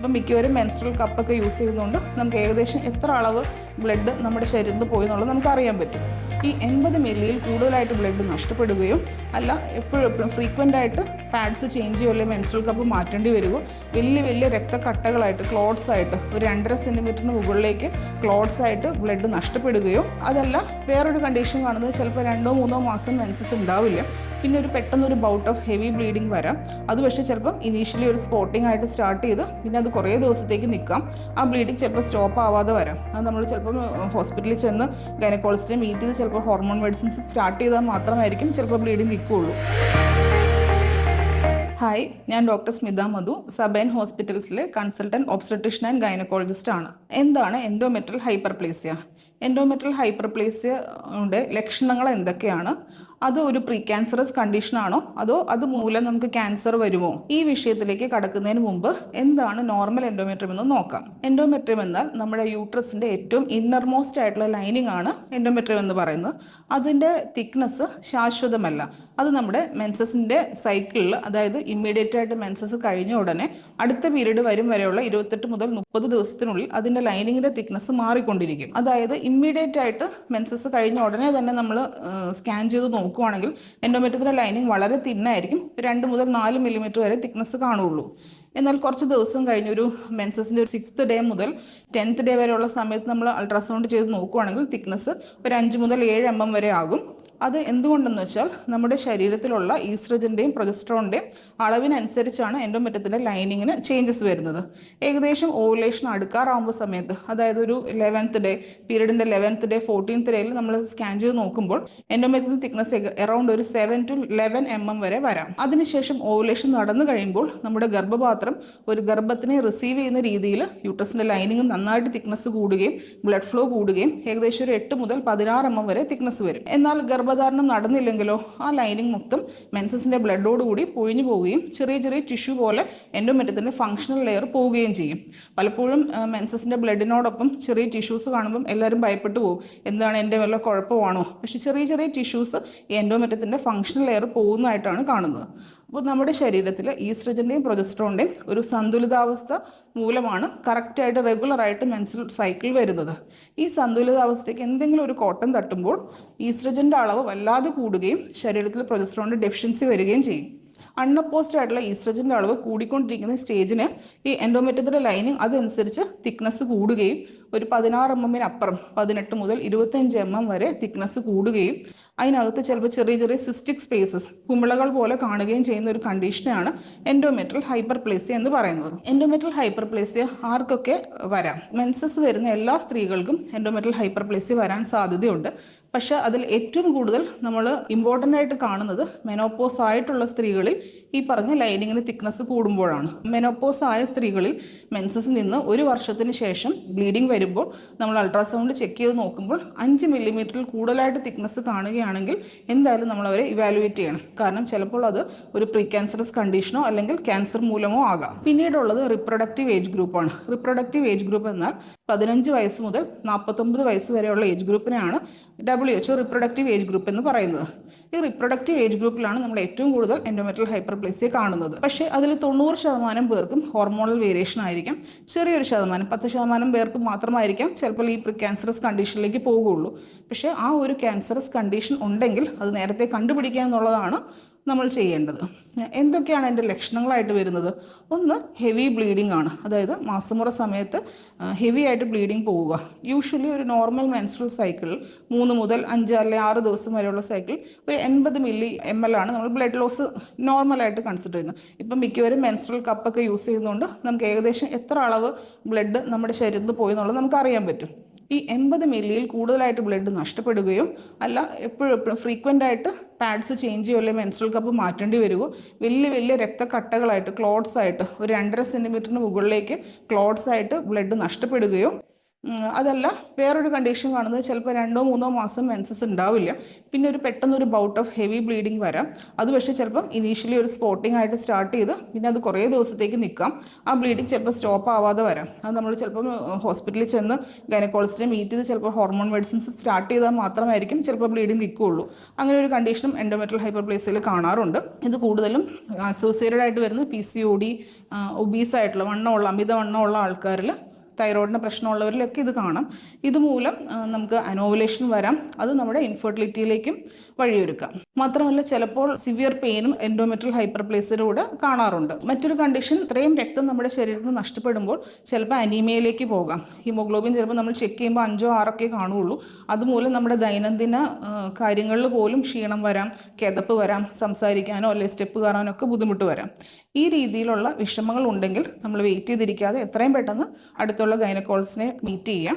ഇപ്പം മിക്കവരും menstrual കപ്പൊക്കെ use ചെയ്യുന്നതുകൊണ്ട് നമുക്ക് ഏകദേശം എത്ര അളവ് ബ്ലഡ് നമ്മുടെ ശരീരത്തിൽ പോയി എന്നുള്ളത് നമുക്ക് അറിയാൻ പറ്റും. ഈ എൺപത് മില്ലിയിൽ കൂടുതലായിട്ട് ബ്ലഡ് നഷ്ടപ്പെടുകയും അല്ല എപ്പോഴും എപ്പോഴും ഫ്രീക്വന്റ് ആയിട്ട് പാഡ്സ് ചേഞ്ച് ചെയ്യുകയോ അല്ലെങ്കിൽ മെൻസ്ട്രൽ കപ്പ് മാറ്റേണ്ടി വരികയോ വലിയ വലിയ രക്തക്കട്ടകളായിട്ട് ക്ലോട്ട്സ് ആയിട്ട് ഒരു രണ്ടര സെന്റിമീറ്ററിന് മുകളിലേക്ക് ക്ലോട്ട്സ് ആയിട്ട് ബ്ലഡ് നഷ്ടപ്പെടുകയോ അതല്ല വേറൊരു കണ്ടീഷൻ കാണുന്നത് ചിലപ്പോൾ രണ്ടോ മൂന്നോ മാസം മെൻസസ് ഉണ്ടാവില്ല. പിന്നെ ഒരു പെട്ടെന്നൊരു ബൗട്ട് ഓഫ് ഹെവി ബ്ലീഡിങ് വരാം. അത് പക്ഷേ ചിലപ്പം ഇനീഷ്യലി ഒരു സ്പോട്ടിംഗ് ആയിട്ട് സ്റ്റാർട്ട് ചെയ്ത് പിന്നെ അത് കുറേ ദിവസത്തേക്ക് നിൽക്കാം. ആ ബ്ലീഡിങ് ചിലപ്പോൾ സ്റ്റോപ്പ് ആവാതെ വരാം. അത് നമ്മൾ ചിലപ്പം ഹോസ്പിറ്റലിൽ ചെന്ന് ഗൈനക്കോളജിസ്റ്റിനെ മീറ്റ് ചെയ്ത് ചിലപ്പോൾ ഹോർമോൺ മെഡിസിൻസ് സ്റ്റാർട്ട് ചെയ്താൽ മാത്രമായിരിക്കും ചിലപ്പോൾ ബ്ലീഡിങ് നിൽക്കുകയുള്ളൂ. ഹായ് ഞാൻ ഡോക്ടർ സ്മിത മധു സബൈൻ ഹോസ്പിറ്റൽസിലെ കൺസൾട്ടന്റ് ഓബ്സ്ട്രട്ടീഷ്യൻ ആൻഡ് ഗൈനക്കോളജിസ്റ്റ് ആണ്. എന്താണ് എൻഡോമെട്രൽ ഹൈപ്പർപ്ലേസിയ എൻഡോമെട്രൽ ഹൈപ്പർപ്ലേസിയയുടെ ലക്ഷണങ്ങൾ എന്തൊക്കെയാണ്? അത് ഒരു പ്രീ ക്യാൻസറസ് കണ്ടീഷനാണോ അതോ അത് മൂലം നമുക്ക് ക്യാൻസർ വരുമോ? ഈ വിഷയത്തിലേക്ക് കടക്കുന്നതിന് മുമ്പ് എന്താണ് നോർമൽ എൻഡോമെട്രിയം എന്ന് നോക്കാം. എൻഡോമെട്രിയം എന്നാൽ നമ്മുടെ യൂട്രസിന്റെ ഏറ്റവും ഇന്നർമോസ്റ്റ് ആയിട്ടുള്ള ലൈനിങ് ആണ് എൻഡോമെട്രിയം എന്ന് പറയുന്നത്. അതിന്റെ തിക്നെസ് ശാശ്വതമല്ല. അത് നമ്മുടെ മെൻസസിന്റെ സൈക്കിളിൽ അതായത് ഇമ്മീഡിയറ്റ് ആയിട്ട് മെൻസസ് കഴിഞ്ഞ ഉടനെ അടുത്ത പീരീഡ് വരും വരെയുള്ള ഇരുപത്തെട്ട് മുതൽ മുപ്പത് ദിവസത്തിനുള്ളിൽ അതിന്റെ ലൈനിങ്ങിന്റെ തിക്നെസ് മാറിക്കൊണ്ടിരിക്കും. അതായത് ഇമ്മീഡിയറ്റ് ആയിട്ട് മെൻസസ് കഴിഞ്ഞ ഉടനെ തന്നെ നമ്മൾ സ്കാൻ ചെയ്ത് നോക്കുവാണെങ്കിൽ എൻഡോമെറ്റത്തിന്റെ ലൈനിങ് വളരെ തിന്നായിരിക്കും രണ്ട് മുതൽ നാല് മില്ലിമീറ്റർ വരെ തിക്നെസ് കാണുള്ളൂ എന്നാൽ കുറച്ച് ദിവസം കഴിഞ്ഞ് ഒരു മെൻസസിന്റെ ഒരു സിക്സ്ത് ഡേ മുതൽ ടെൻത്ത് ഡേ വരെയുള്ള സമയത്ത് നമ്മൾ അൾട്രാസൗണ്ട് ചെയ്ത് നോക്കുവാണെങ്കിൽ തിക്നെസ് ഒരു അഞ്ച് മുതൽ ഏഴ് എം എം വരെ ആകും. അത് എന്തുകൊണ്ടെന്ന് വെച്ചാൽ നമ്മുടെ ശരീരത്തിലുള്ള ഈസ്ട്രജന്റെയും പ്രൊജസ്ട്രോണിന്റെയും അളവിനനുസരിച്ചാണ് എൻഡോമെറ്റത്തിന്റെ ലൈനിങ്ങിന് ചേഞ്ചസ് വരുന്നത്. ഏകദേശം ഓവുലേഷൻ അടുക്കാറാവുമ്പോൾ സമയത്ത് അതായത് ഒരു ലെവൻത്ത് ഡേ പീരീഡിന്റെ ലെവൻത്ത് ഡേ ഫോർട്ടീൻത്ത് ഡേയിൽ നമ്മൾ സ്കാൻ ചെയ്ത് നോക്കുമ്പോൾ എൻഡോമെറ്റൽ തിക്നെസ് എറൗണ്ട് ഒരു seven to eleven M M വരെ വരാം. അതിനുശേഷം ഓവുലേഷൻ നടന്നു കഴിയുമ്പോൾ നമ്മുടെ ഗർഭപാത്രം ഒരു ഗർഭത്തിനെ റിസീവ് ചെയ്യുന്ന രീതിയിൽ യൂട്രസിന്റെ ലൈനിങ് നന്നായിട്ട് തിക്നെസ് കൂടുകയും ബ്ലഡ് ഫ്ലോ കൂടുകയും ഏകദേശം ഒരു എട്ട് മുതൽ പതിനാറ് എം എം വരെ തിക്നെസ് വരും. എന്നാൽ ഗർഭധാരണം നടന്നില്ലെങ്കിലോ ആ ലൈനിങ് മൊത്തം മെൻസസിന്റെ ബ്ലഡോട് കൂടി പൊഴിഞ്ഞു പോവുകയും ചെറിയ ചെറിയ ടിഷ്യൂ പോലെ എൻഡോമെറ്റത്തിന്റെ ഫങ്ഷണൽ ലെയർ പോവുകയും ചെയ്യും. പലപ്പോഴും മെൻസസിന്റെ ബ്ലഡിനോടൊപ്പം ചെറിയ ടിഷ്യൂസ് കാണുമ്പം എല്ലാവരും ഭയപ്പെട്ടു പോകും. എന്താണ് എന്റെ വല്ല കുഴപ്പമാണോ? പക്ഷേ ചെറിയ ചെറിയ ടിഷ്യൂസ് എൻഡോമെറ്റത്തിന്റെ ഫങ്ഷണൽ ലെയർ പോകുന്നതായിട്ടാണ് കാണുന്നത്. അപ്പോൾ നമ്മുടെ ശരീരത്തിൽ ഈസ്ട്രജന്റെയും പ്രൊജസ്ട്രോണിന്റെയും ഒരു സന്തുലിതാവസ്ഥ മൂലമാണ് കറക്റ്റായിട്ട് റെഗുലറായിട്ട് മെൻസൽ സൈക്കിൾ വരുന്നത്. ഈ സന്തുലിതാവസ്ഥയ്ക്ക് എന്തെങ്കിലും ഒരു കോട്ടം തട്ടുമ്പോൾ ഈസ്ട്രജന്റെ അളവ് വല്ലാതെ കൂടുകയും ശരീരത്തിൽ പ്രൊജസ്ട്രോണിന്റെ ഡെഫിഷ്യൻസി വരികയും ചെയ്യും. അൺഅപ്പോസ്ഡ് ആയിട്ടുള്ള ഈസ്ട്രജന്റെ അളവ് കൂടിക്കൊണ്ടിരിക്കുന്ന സ്റ്റേജിന് ഈ എൻഡോമെറ്റത്തിന്റെ ലൈനിങ് അതനുസരിച്ച് തിക്നെസ് കൂടുകയും ഒരു പതിനാറ് എം എമ്മിന് അപ്പുറം പതിനെട്ട് മുതൽ ഇരുപത്തഞ്ച് എം എം വരെ തിക്നെസ് കൂടുകയും അതിനകത്ത് ചിലപ്പോൾ ചെറിയ ചെറിയ സിസ്റ്റിക് സ്പേസസ് കുമിളകൾ പോലെ കാണുകയും ചെയ്യുന്ന ഒരു കണ്ടീഷനാണ് എൻഡോമെട്രൽ ഹൈപ്പർപ്ലേസിയ എന്ന് പറയുന്നത്. എൻഡോമെട്രൽ ഹൈപ്പർപ്ലേസിയ ആർക്കൊക്കെ വരാം? മെൻസസ് വരുന്ന എല്ലാ സ്ത്രീകൾക്കും എൻഡോമെട്രൽ ഹൈപ്പർപ്ലേസിയ വരാൻ സാധ്യതയുണ്ട്. പക്ഷെ അതിൽ ഏറ്റവും കൂടുതൽ നമ്മൾ ഇമ്പോർട്ടന്റ് ആയിട്ട് കാണുന്നത് മെനോപ്പോസ് ആയിട്ടുള്ള സ്ത്രീകളിൽ ഈ പറഞ്ഞ ലൈനിങ്ങിന് തിക്നെസ് കൂടുമ്പോഴാണ്. മെനോപ്പോസ് ആയ സ്ത്രീകളിൽ മെൻസസ് നിന്ന് ഒരു വർഷത്തിന് ശേഷം ബ്ലീഡിംഗ് വരുമ്പോൾ നമ്മൾ അൾട്രാസൗണ്ട് ചെക്ക് ചെയ്ത് നോക്കുമ്പോൾ അഞ്ച് മില്ലിമീറ്ററിൽ കൂടുതലായിട്ട് തിക്നെസ് കാണുകയാണെങ്കിൽ എന്തായാലും നമ്മൾ അവരെ ഇവാലുവേറ്റ് ചെയ്യണം. കാരണം ചിലപ്പോൾ അത് ഒരു പ്രീ ക്യാൻസറസ് കണ്ടീഷനോ അല്ലെങ്കിൽ ക്യാൻസർ മൂലമോ ആകാം. പിന്നീടുള്ളത് റിപ്രൊഡക്റ്റീവ് ഏജ് ഗ്രൂപ്പാണ് റിപ്രൊഡക്റ്റീവ് ഏജ് ഗ്രൂപ്പ് എന്നാൽ പതിനഞ്ച് വയസ്സ് മുതൽ നാൽപ്പത്തൊമ്പത് വയസ്സ് വരെയുള്ള age ഗ്രൂപ്പിനെയാണ് W H reproductive age group എന്ന് പറയുന്നത്. ഈ റിപ്രൊഡക്റ്റീവ് ഏജ് ഗ്രൂപ്പിലാണ് നമ്മൾ ഏറ്റവും കൂടുതൽ എൻഡോമെട്രൽ ഹൈപ്പർപ്ലേസിയ കാണുന്നത്. പക്ഷേ അതിൽ തൊണ്ണൂറ് ശതമാനം പേർക്കും ഹോർമോണൽ വേരിയേഷൻ ആയിരിക്കും. ചെറിയൊരു ശതമാനം പത്ത് ശതമാനം പേർക്ക് മാത്രമായിരിക്കാം ചിലപ്പോൾ ഈ പ്രീ ക്യാൻസറസ് കണ്ടീഷനിലേക്ക് പോവുകയുള്ളൂ പക്ഷേ ആ ഒരു ക്യാൻസറസ് കണ്ടീഷൻ ഉണ്ടെങ്കിൽ അത് നേരത്തെ കണ്ടുപിടിക്കുക എന്നുള്ളതാണ് നമ്മൾ ചെയ്യേണ്ടത്. എന്തൊക്കെയാണ് അതിന്റെ ലക്ഷണങ്ങളായിട്ട് വരുന്നത്? ഒന്ന് ഹെവി ബ്ലീഡിംഗ് ആണ്. അതായത് മാസമുറ സമയത്ത് ഹെവി ആയിട്ട് ബ്ലീഡിംഗ് പോവുക. യൂഷ്വലി ഒരു നോർമൽ മെൻസ്ട്രൽ സൈക്കിൾ മൂന്ന് മുതൽ അഞ്ച് അല്ലെങ്കിൽ ആറ് ദിവസം വരെയുള്ള സൈക്കിൾ ഒരു എൺപത് മില്ലി എം എൽ ആണ്. നമ്മൾ ബ്ലഡ് ലോസ് നോർമലായിട്ട് കൺസിഡർ ചെയ്യുന്നത് ഇപ്പം മിക്കവരും മെൻസ്ട്രൽ കപ്പൊക്കെ യൂസ് ചെയ്യുന്നതുകൊണ്ട് നമുക്ക് ഏകദേശം എത്ര അളവ് ബ്ലഡ് നമ്മുടെ ശരീരത്തിൽ പോയി എന്നുള്ളത് നമുക്ക് അറിയാൻ പറ്റും. ഈ എൺപത് മില്ലിയിൽ കൂടുതലായിട്ട് ബ്ലഡ് നഷ്ടപ്പെടുകയോ അല്ല എപ്പോഴും ഫ്രീക്വന്റ് ആയിട്ട് പാഡ്സ് ചേഞ്ച് ചെയ്യുകയോ അല്ലെങ്കിൽ മെൻസ്ട്രൽ കപ്പ് മാറ്റേണ്ടി വരികയോ വലിയ വലിയ രക്തക്കട്ടകളായിട്ട് ക്ലോട്ട്സ് ആയിട്ട് ഒരു രണ്ടര സെന്റിമീറ്ററിന് മുകളിലേക്ക് ക്ലോട്ട്സ് ആയിട്ട് ബ്ലഡ് നഷ്ടപ്പെടുകയോ അതല്ല വേറൊരു കണ്ടീഷൻ കാണുന്നത് ചിലപ്പോൾ രണ്ടോ മൂന്നോ മാസം മെൻസസ് ഉണ്ടാവില്ല. പിന്നെ ഒരു പെട്ടെന്ന് ഒരു ബൗട്ട് ഓഫ് ഹെവി ബ്ലീഡിങ് വരാം. അത് പക്ഷേ ചിലപ്പം ഇനീഷ്യലി ഒരു സ്പോട്ടിംഗ് ആയിട്ട് സ്റ്റാർട്ട് ചെയ്ത് പിന്നെ അത് കുറേ ദിവസത്തേക്ക് നിൽക്കാം. ആ ബ്ലീഡിങ് ചിലപ്പോൾ സ്റ്റോപ്പ് ആവാതെ വരാം. അത് നമ്മൾ ചിലപ്പം ഹോസ്പിറ്റലിൽ ചെന്ന് ഗൈനക്കോളജിസ്റ്റിനെ മീറ്റ് ചെയ്ത് ചിലപ്പോൾ ഹോർമോൺ മെഡിസിൻസ് സ്റ്റാർട്ട് ചെയ്താൽ മാത്രമായിരിക്കും ചിലപ്പോൾ ബ്ലീഡിങ് നിൽക്കുകയുള്ളൂ. അങ്ങനെ ഒരു കണ്ടീഷനും എൻഡോമെട്രൽ ഹൈപ്പർപ്ലേസിൽ കാണാറുണ്ട്. ഇത് കൂടുതലും അസോസിയേറ്റഡ് ആയിട്ട് വരുന്നത് P C O D obese ആയിട്ടുള്ള വണ്ണമുള്ള അമിതവണ്ണമുള്ള ആൾക്കാരിൽ തൈറോയിഡിന് പ്രശ്നമുള്ളവരിലൊക്കെ ഇത് കാണാം. ഇതുമൂലം നമുക്ക് അനോവുലേഷൻ വരാം. അത് നമ്മുടെ ഇൻഫെർട്ടിലിറ്റിയിലേക്കും വഴിയൊരുക്കാം. മാത്രമല്ല ചിലപ്പോൾ സിവിയർ പെയിനും എൻഡോമെട്രൽ ഹൈപ്പർപ്ലേസിലൂടെ കാണാറുണ്ട്. മറ്റൊരു കണ്ടീഷൻ ഇത്രയും രക്തം നമ്മുടെ ശരീരത്തിൽ നിന്ന് നഷ്ടപ്പെടുമ്പോൾ ചിലപ്പോൾ അനീമിയയിലേക്ക് പോകാം. ഹീമോഗ്ലോബിൻ ചിലപ്പോൾ നമ്മൾ ചെക്ക് ചെയ്യുമ്പോൾ അഞ്ചോ ആറൊക്കെ കാണുകയുള്ളൂ. അതുമൂലം നമ്മുടെ ദൈനംദിന കാര്യങ്ങളിൽ പോലും ക്ഷീണം വരാം കിതപ്പ് വരാം സംസാരിക്കാനോ അല്ലെങ്കിൽ സ്റ്റെപ്പ് കയറാനോ ഒക്കെ ബുദ്ധിമുട്ട് വരാം. ഈ രീതിയിലുള്ള വിഷമങ്ങൾ ഉണ്ടെങ്കിൽ നമ്മൾ വെയിറ്റ് ചെയ്തിരിക്കാതെ എത്രയും പെട്ടെന്ന് അടുത്തുള്ള ഗൈനക്കോൾസിനെ മീറ്റ് ചെയ്യാം.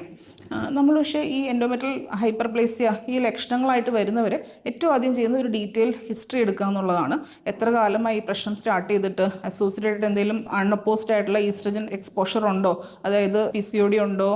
നമ്മൾ പക്ഷേ ഈ എൻഡോമെട്രൽ ഹൈപ്പർപ്ലേസിയ ഈ ലക്ഷണങ്ങളായിട്ട് വരുന്നവരെ ഏറ്റവും ആദ്യം ചെയ്യുന്ന ഒരു ഡീറ്റെയിൽ ഹിസ്റ്ററി എടുക്കുക എന്നുള്ളതാണ്. എത്ര കാലമായി ഈ പ്രശ്നം സ്റ്റാർട്ട് ചെയ്തിട്ട് അസോസിയേറ്റഡ് എന്തെങ്കിലും അൺഅപ്പോസ്ഡ് ആയിട്ടുള്ള ഈസ്ട്രജൻ എക്സ്പോഷർ ഉണ്ടോ? അതായത് പി സി ഒ ഡി ഉണ്ടോ?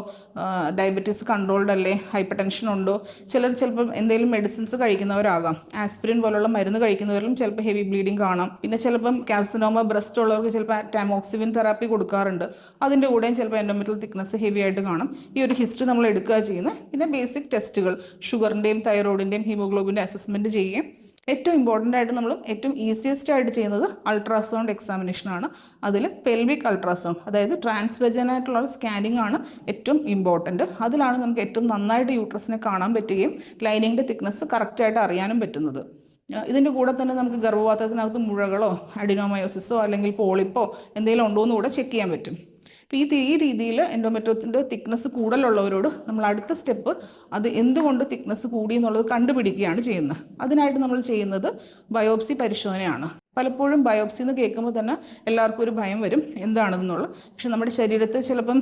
ഡയബറ്റീസ് കൺട്രോൾഡ് അല്ലേ? ഹൈപ്പർ ടെൻഷൻ ഉണ്ടോ? ചിലർ ചിലപ്പം എന്തെങ്കിലും മെഡിസിൻസ് കഴിക്കുന്നവരാകാം. ആസ്പിരിൻ പോലുള്ള മരുന്ന് കഴിക്കുന്നവരിലും ചിലപ്പോൾ ഹെവി ബ്ലീഡിങ് കാണാം. പിന്നെ ചിലപ്പം കാൽസിനോമ ബ്രസ്റ്റ് ഉള്ളവർക്ക് ചിലപ്പോൾ ടാമോക്സിവിൻ തെറാപ്പി കൊടുക്കാറുണ്ട്. അതിന്റെ കൂടെയും ചിലപ്പോൾ എൻഡോമെറ്റൽ തിക്നസ് ഹെവി ആയിട്ട് കാണും. ഈ ഒരു ഹിസ്റ്ററി നമ്മൾ എടുക്കുക ചെയ്യുന്നത് പിന്നെ ബേസിക് ടെസ്റ്റുകൾ ഷുഗറിന്റെയും തൈറോയിഡിന്റെയും ഹീമോഗ്ലോബിന്റെ അസസ്മെന്റ് ചെയ്യുകയും ഏറ്റവും ഇമ്പോർട്ടന്റ് ആയിട്ട് നമ്മൾ ഏറ്റവും ഈസിയസ്റ്റ് ആയിട്ട് ചെയ്യുന്നത് അൾട്രാസൗണ്ട് എക്സാമിനേഷൻ ആണ്. അതിൽ പെൽവിക് അൾട്രാസൗണ്ട് അതായത് ട്രാൻസ്വെജനായിട്ടുള്ള സ്കാനിങ് ആണ് ഏറ്റവും ഇമ്പോർട്ടന്റ് അതിലാണ് നമുക്ക് ഏറ്റവും നന്നായിട്ട് യൂട്രസിനെ കാണാൻ പറ്റുകയും ലൈനിങ്ങിന്റെ തിക്നെസ് കറക്റ്റായിട്ട് അറിയാനും പറ്റുന്നത്. ഇതിന്റെ കൂടെ തന്നെ നമുക്ക് ഗർഭപാത്രത്തിനകത്ത് മുഴകളോ അഡിനോമയോസിസോ അല്ലെങ്കിൽ പോളിപ്പോ എന്തെങ്കിലും ഉണ്ടോ എന്ന് കൂടെ ചെക്ക് ചെയ്യാൻ പറ്റും. അപ്പോൾ ഈ ഈ രീതിയിൽ എൻഡോമെട്രോത്തിന്റെ തിക്നെസ് കൂടുതലുള്ളവരോട് നമ്മൾ അടുത്ത സ്റ്റെപ്പ് അത് എന്തുകൊണ്ട് തിക്നെസ് കൂടി എന്നുള്ളത് കണ്ടുപിടിക്കുകയാണ് ചെയ്യുന്നത്. അതിനായിട്ട് നമ്മൾ ചെയ്യുന്നത് ബയോപ്സി പരിശോധനയാണ്. പലപ്പോഴും ബയോപ്സി എന്ന് കേൾക്കുമ്പോൾ തന്നെ എല്ലാവർക്കും ഒരു ഭയം വരും എന്താണെന്നുള്ളത് പക്ഷെ നമ്മുടെ ശരീരത്തിൽ ചിലപ്പം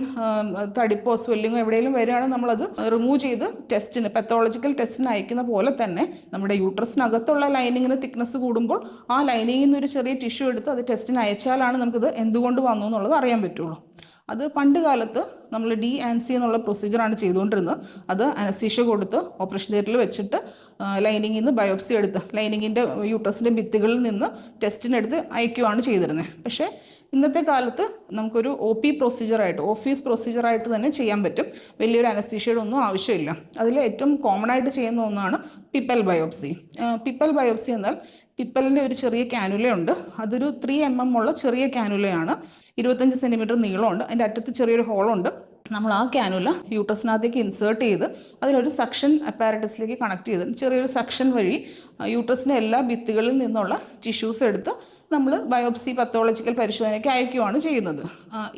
തടിപ്പോ സ്വെല്ലിങ്ങോ എവിടെയെങ്കിലും വരികയാണെങ്കിൽ നമ്മളത് റിമൂവ് ചെയ്ത് ടെസ്റ്റിന് പെത്തോളജിക്കൽ ടെസ്റ്റിന് അയക്കുന്ന പോലെ തന്നെ നമ്മുടെ യൂട്രസിനകത്തുള്ള ലൈനിങ്ങിന് തിക്നെസ് കൂടുമ്പോൾ ആ ലൈനിങ്ങിൽ നിന്ന് ഒരു ചെറിയ ടിഷ്യൂ എടുത്ത് അത് ടെസ്റ്റിന് അയച്ചാലാണ് നമുക്കിത് എന്തുകൊണ്ട് വന്നു എന്നുള്ളത് അറിയാൻ പറ്റുള്ളൂ. അത് പണ്ട് കാലത്ത് നമ്മൾ ഡി ആൻസി എന്നുള്ള പ്രൊസീജിയറാണ് ചെയ്തുകൊണ്ടിരുന്നത്. അത് അനസീഷ കൊടുത്ത് ഓപ്പറേഷൻ തിയേറ്ററിൽ വെച്ചിട്ട് ലൈനിങ്ങിൽ നിന്ന് ബയോപ്സി എടുത്ത് ലൈനിങ്ങിന്റെ യൂട്രസിന്റെ ഭിത്തികളിൽ നിന്ന് ടെസ്റ്റിനെടുത്ത് അയക്കുകയാണ് ചെയ്തിരുന്നത് പക്ഷേ ഇന്നത്തെ കാലത്ത് നമുക്കൊരു ഒ പി പ്രൊസീജിയറായിട്ട് ഓഫീസ് പ്രൊസീജിയറായിട്ട് തന്നെ ചെയ്യാൻ പറ്റും. വലിയൊരു അനസ്തീഷ്യയുടെ ഒന്നും ആവശ്യമില്ല. അതിൽ ഏറ്റവും കോമൺ ആയിട്ട് ചെയ്യുന്ന ഒന്നാണ് പിപ്പൽ ബയോപ്സി പിപ്പൽ ബയോപ്സി എന്നാൽ പിപ്പലിന്റെ ഒരു ചെറിയ കാനുലയുണ്ട് അതൊരു ത്രീ എം എം ഉള്ള ചെറിയ കാനുലയാണ് ഇരുപത്തഞ്ച് സെന്റിമീറ്റർ നീളമുണ്ട്. അതിന്റെ അറ്റത്ത് ചെറിയൊരു ഹോളുണ്ട് നമ്മൾ ആ കാനുല യൂട്രസിനകത്തേക്ക് ഇൻസേർട്ട് ചെയ്ത് അതിനൊരു സക്ഷൻ അപ്പാരറ്റസിലേക്ക് കണക്ട് ചെയ്ത് ചെറിയൊരു സക്ഷൻ വഴി യൂട്രസിന്റെ എല്ലാ ഭിത്തികളിൽ നിന്നുള്ള ടിഷ്യൂസ് എടുത്ത് നമ്മൾ ബയോപ്സി പത്തോളജിക്കൽ പരിശോധനയ്ക്ക് അയക്കുകയാണ് ചെയ്യുന്നത്.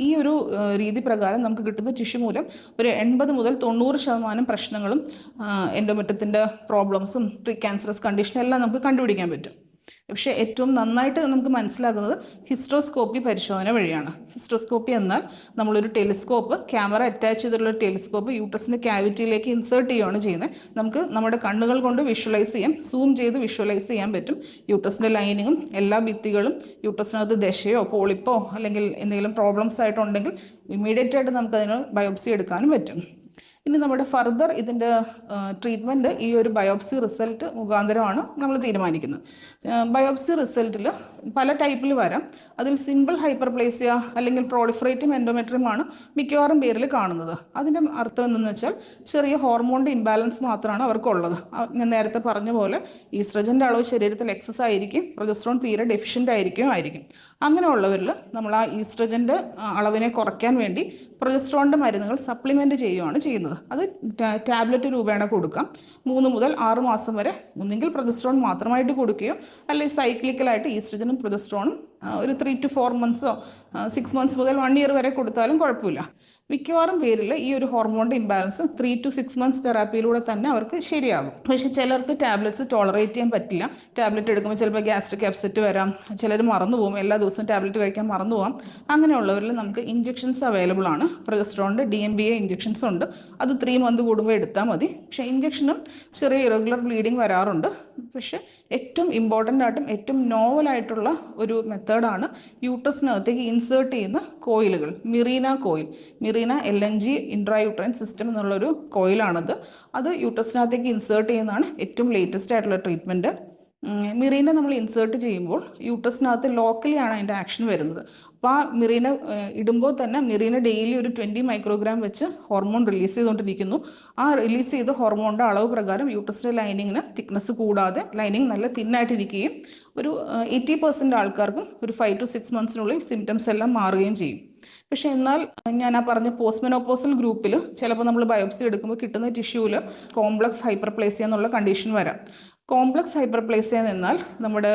ഈ ഒരു രീതി പ്രകാരം നമുക്ക് കിട്ടുന്ന ടിഷ്യൂ മൂലം ഒരു എൺപത് മുതൽ തൊണ്ണൂറ് ശതമാനം പ്രശ്നങ്ങളും എൻഡോമെറ്റത്തിന്റെ പ്രോബ്ലംസും പ്രീ ക്യാൻസറസ് കണ്ടീഷനും എല്ലാം നമുക്ക് കണ്ടുപിടിക്കാൻ പറ്റും. പക്ഷേ ഏറ്റവും നന്നായിട്ട് നമുക്ക് മനസ്സിലാകുന്നത് ഹിസ്ട്രോസ്കോപ്പി പരിശോധന വഴിയാണ്. ഹിസ്ട്രോസ്കോപ്പി എന്നാൽ നമ്മളൊരു ടെലിസ്കോപ്പ് ക്യാമറ അറ്റാച്ച് ചെയ്തിട്ടുള്ള ടെലിസ്കോപ്പ് യൂട്രസിന്റെ ക്യാവിറ്റിയിലേക്ക് ഇൻസേർട്ട് ചെയ്യുകയാണ് ചെയ്യുന്നത്. നമുക്ക് നമ്മുടെ കണ്ണുകൾ കൊണ്ട് വിഷ്വലൈസ് ചെയ്യാം സൂം ചെയ്ത് വിഷ്വലൈസ് ചെയ്യാൻ പറ്റും. യൂട്രസിന്റെ ലൈനിങ്ങും എല്ലാ ഭിത്തികളും യൂട്രസിനകത്ത് ദശയോ പോളിപ്പോ അല്ലെങ്കിൽ എന്തെങ്കിലും പ്രോബ്ലംസ് ആയിട്ടുണ്ടെങ്കിൽ ഇമ്മീഡിയറ്റ് ആയിട്ട് നമുക്കതിന് ബയോപ്സി എടുക്കാനും പറ്റും. ഇനി നമ്മുടെ ഫർദർ ഇതിന്റെ ട്രീറ്റ്മെന്റ് ഈ ഒരു ബയോപ്സി റിസൾട്ട് മുഖാന്തരമാണ് നമ്മൾ തീരുമാനിക്കുന്നത്. ബയോപ്സി റിസൾട്ടിൽ പല ടൈപ്പിൽ വരാം. അതിൽ സിമ്പിൾ ഹൈപ്പർപ്ലേസിയ അല്ലെങ്കിൽ പ്രോളിഫറേറ്റീവ് എൻഡോമെട്രിയമാണ് മിക്കവാറും പേരിൽ കാണുന്നത്. അതിന്റെ അർത്ഥം എന്തെന്ന് വെച്ചാൽ ചെറിയ ഹോർമോണിന്റെ ഇംബാലൻസ് മാത്രമാണ് അവർക്കുള്ളത്. ഞാൻ നേരത്തെ പറഞ്ഞ പോലെ ഈസ്ട്രജന്റെ അളവ് ശരീരത്തിൽ എക്സസ് ആയിരിക്കും പ്രൊജസ്ട്രോൺ തീരെ ഡെഫിഷ്യന്റ് ആയിരിക്കും ആയിരിക്കും. അങ്ങനെയുള്ളവരിൽ നമ്മൾ ആ ഈസ്ട്രജന്റെ അളവിനെ കുറയ്ക്കാൻ വേണ്ടി പ്രൊജസ്ട്രോണിന്റെ മരുന്നുകൾ സപ്ലിമെന്റ് ചെയ്യുകയാണ് ചെയ്യുന്നത്. അത് ടാബ്ലറ്റ് രൂപേണ കൊടുക്കാം. മൂന്ന് മുതൽ ആറ് മാസം വരെ ഒന്നെങ്കിൽ പ്രൊജസ്ട്രോൺ മാത്രമായിട്ട് കൊടുക്കുകയോ അല്ലെങ്കിൽ സൈക്ലിക്കലായിട്ട് ഈസ്ട്രജനും പ്രൊജസ്ട്രോണും ഒരു ത്രീ ടു ഫോർ മന്ത്സോ സിക്സ് മന്ത്സ് മുതൽ വൺ ഇയർ വരെ കൊടുത്താലും കുഴപ്പമില്ല. മിക്കവാറും പേരിൽ ഈ ഒരു ഹോർമോണിന്റെ imbalance three to six months തെറാപ്പിയിലൂടെ തന്നെ അവർക്ക് ശരിയാകും പക്ഷേ ചിലർക്ക് ടാബ്ലറ്റ്സ് ടോളറേറ്റ് ചെയ്യാൻ പറ്റില്ല. ടാബ്ലറ്റ് എടുക്കുമ്പോൾ ചിലപ്പോൾ ഗ്യാസ്ട്രിക് അപ്സെറ്റ് വരാം. ചിലർ മറന്നു പോകും. എല്ലാ ദിവസവും ടാബ്ലറ്റ് കഴിക്കാൻ മറന്നു പോകാം അങ്ങനെയുള്ളവരിൽ നമുക്ക് ഇഞ്ചെക്ഷൻസ് അവൈലബിൾ ആണ്. പ്രൊജസ്ട്രോണിന്റെ D M B A injections ഉണ്ട്. അത് ത്രീ മന്ത് കൂടുമ്പോൾ എടുത്താൽ മതി. പക്ഷേ ഇഞ്ചെക്ഷനും ചെറിയ ഇറഗുലർ ബ്ലീഡിങ് വരാറുണ്ട്. പക്ഷേ ഏറ്റവും ഇമ്പോർട്ടന്റ് ആയിട്ടും ഏറ്റവും നോവലായിട്ടുള്ള ഒരു മെത്തേഡ് മെത്തേഡാണ് യൂട്ടസിനകത്തേക്ക് ഇൻസേർട്ട് ചെയ്യുന്ന കോയിലുകൾ. Mirena coil. Mirena L N G intrauterine system എന്നുള്ളൊരു കോയിലാണത്. അത് യൂട്ടസിനകത്തേക്ക് ഇൻസേർട്ട് ചെയ്യുന്നതാണ് ഏറ്റവും ലേറ്റസ്റ്റ് ആയിട്ടുള്ള ട്രീറ്റ്മെന്റ് മിറീനെ നമ്മൾ ഇൻസേർട്ട് ചെയ്യുമ്പോൾ യൂട്ടസിനകത്ത് ലോക്കലിയാണ് അതിന്റെ ആക്ഷൻ വരുന്നത്. അപ്പോൾ ആ മിറീന ഇടുമ്പോൾ തന്നെ മിറീന ഡെയിലി ഒരു ട്വന്റി മൈക്രോഗ്രാം വെച്ച് ഹോർമോൺ റിലീസ് ചെയ്തുകൊണ്ടിരിക്കുന്നു. ആ റിലീസ് ചെയ്ത ഹോർമോണിന്റെ അളവ് പ്രകാരം യൂട്ടസിന്റെ ലൈനിങ്ങിന് തിക്നെസ് കൂടാതെ ലൈനിങ് നല്ല തിന്നായിട്ടിരിക്കുകയും ഒരു എയ്റ്റി പെർസെന്റ് ആൾക്കാർക്കും ഒരു ഫൈവ് ടു സിക്സ് മന്ത്സിനുള്ളിൽ സിംറ്റംസ് എല്ലാം മാറുകയും ചെയ്യും. പക്ഷേ എന്നാൽ ഞാൻ ആ പറഞ്ഞ പോസ്റ്റ്മെനോപോസൽ ഗ്രൂപ്പിൽ ചിലപ്പോൾ നമ്മൾ ബയോപ്സി എടുക്കുമ്പോൾ കിട്ടുന്ന ടിഷ്യൂവിൽ കോംപ്ലക്സ് ഹൈപ്പർപ്ലേസിയ എന്നുള്ള കണ്ടീഷൻ വരാം. കോംപ്ലക്സ് ഹൈപ്പർപ്ലേസിയ എന്നാൽ നമ്മുടെ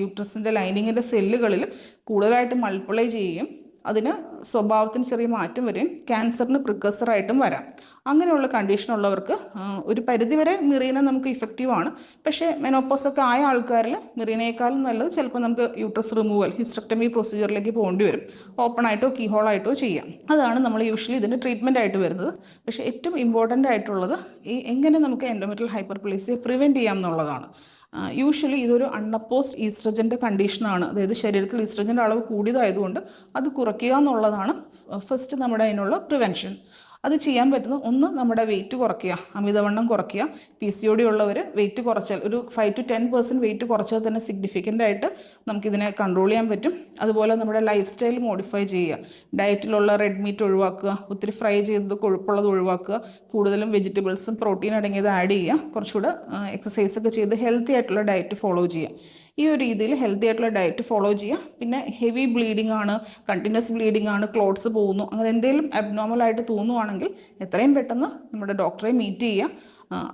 യൂട്രസിന്റെ ലൈനിങ്ങിന്റെ സെല്ലുകളിൽ കൂടുതലായിട്ട് മൾട്ടിപ്ലൈ ചെയ്യുകയും അതിന് സ്വഭാവത്തിന് ചെറിയ മാറ്റം വരും. ക്യാൻസറിന് പ്രിക്കസറായിട്ടും വരാം. അങ്ങനെയുള്ള കണ്ടീഷനുള്ളവർക്ക് ഒരു പരിധിവരെ മിറീന നമുക്ക് ഇഫക്റ്റീവാണ് പക്ഷേ മെനോപ്പോസൊക്കെ ആയ ആൾക്കാരിൽ മിറീനേക്കാളും നല്ലത് ചിലപ്പോൾ നമുക്ക് യൂട്രസ് റിമൂവൽ ഹിസ്റ്റക്ടമി പ്രൊസീജിയറിലേക്ക് പോകേണ്ടി വരും. ഓപ്പൺ ആയിട്ടോ കീഹോൾ ആയിട്ടോ ചെയ്യാം. അതാണ് നമ്മൾ യൂഷ്വലി ഇതിന്റെ ട്രീറ്റ്മെന്റ് ആയിട്ട് വരുന്നത്. പക്ഷേ ഏറ്റവും ഇമ്പോർട്ടന്റ് ആയിട്ടുള്ളത് ഈ എങ്ങനെ നമുക്ക് എൻഡോമെറ്റൽ ഹൈപ്പർ പ്ലേസിയെ പ്രിവെന്റ് ചെയ്യാം എന്നുള്ളതാണ്. യൂഷ്വലി ഇതൊരു അൺഅപ്പോസ്ഡ് ഈസ്ട്രജന്റെ കണ്ടീഷനാണ് അതായത് ശരീരത്തിൽ ഈസ്ട്രജന്റെ അളവ് കൂടിയതായതുകൊണ്ട് അത് കുറയ്ക്കുക എന്നുള്ളതാണ് ഫസ്റ്റ് നമ്മുടെ അതിനുള്ള പ്രിവെൻഷൻ അത് ചെയ്യാൻ പറ്റുന്നത് ഒന്ന് നമ്മുടെ വെയിറ്റ് കുറയ്ക്കുക അമിതവണ്ണം കുറയ്ക്കുക. പി സി ഒ ഡി ഉള്ളവർ വെയിറ്റ് കുറച്ചാൽ ഒരു five to ten percent weight കുറച്ചാൽ തന്നെ സിഗ്നിഫിക്കന്റ് ആയിട്ട് നമുക്കിതിനെ കൺട്രോൾ ചെയ്യാൻ പറ്റും. അതുപോലെ നമ്മുടെ ലൈഫ് സ്റ്റൈൽ മോഡിഫൈ ചെയ്യുക. ഡയറ്റിലുള്ള റെഡ് മീറ്റ് ഒഴിവാക്കുക ഒത്തിരി ഫ്രൈ ചെയ്തത് കൊഴുപ്പുള്ളത് ഒഴിവാക്കുക കൂടുതലും വെജിറ്റബിൾസും പ്രോട്ടീൻ അടങ്ങിയത് ആഡ് ചെയ്യുക കുറച്ചുകൂടെ എക്സസൈസ് ഒക്കെ ചെയ്ത് ഹെൽത്തി ആയിട്ടുള്ള ഡയറ്റ് ഫോളോ ചെയ്യുക. ഈ ഒരു രീതിയിൽ ഹെൽത്തി ആയിട്ടുള്ള ഡയറ്റ് ഫോളോ ചെയ്യുക. പിന്നെ ഹെവി ബ്ലീഡിംഗ് ആണ് കണ്ടിന്യൂസ് ബ്ലീഡിംഗ് ആണ് ക്ലോട്ട്സ് പോകുന്നു. അങ്ങനെ എന്തെങ്കിലും അബ്നോർമൽ ആയിട്ട് തോന്നുവാണെങ്കിൽ എത്രയും പെട്ടെന്ന് നമ്മുടെ ഡോക്ടറെ മീറ്റ് ചെയ്യുക.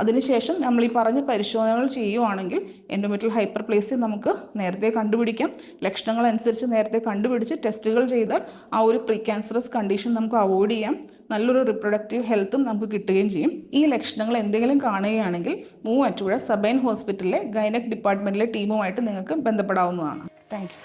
അതിനുശേഷം നമ്മൾ ഈ പറഞ്ഞ പരിശോധനകൾ ചെയ്യുവാണെങ്കിൽ എൻഡോമെറ്റൽ ഹൈപ്പർ പ്ലേസി നമുക്ക് നേരത്തെ കണ്ടുപിടിക്കാം. ലക്ഷണങ്ങൾ അനുസരിച്ച് നേരത്തെ കണ്ടുപിടിച്ച് ടെസ്റ്റുകൾ ചെയ്താൽ ആ ഒരു പ്രീ ക്യാൻസറസ് കണ്ടീഷൻ നമുക്ക് അവോയ്ഡ് ചെയ്യാം. നല്ലൊരു റിപ്രൊഡക്റ്റീവ് ഹെൽത്തും നമുക്ക് കിട്ടുകയും ചെയ്യും. ഈ ലക്ഷണങ്ങൾ എന്തെങ്കിലും കാണുകയാണെങ്കിൽ മൂവാറ്റുപുഴ സബൈൻ ഹോസ്പിറ്റലിലെ ഗൈനക് ഡിപ്പാർട്ട്മെന്റിലെ ടീമുമായിട്ട് നിങ്ങൾക്ക് ബന്ധപ്പെടാവുന്നതാണ്. താങ്ക്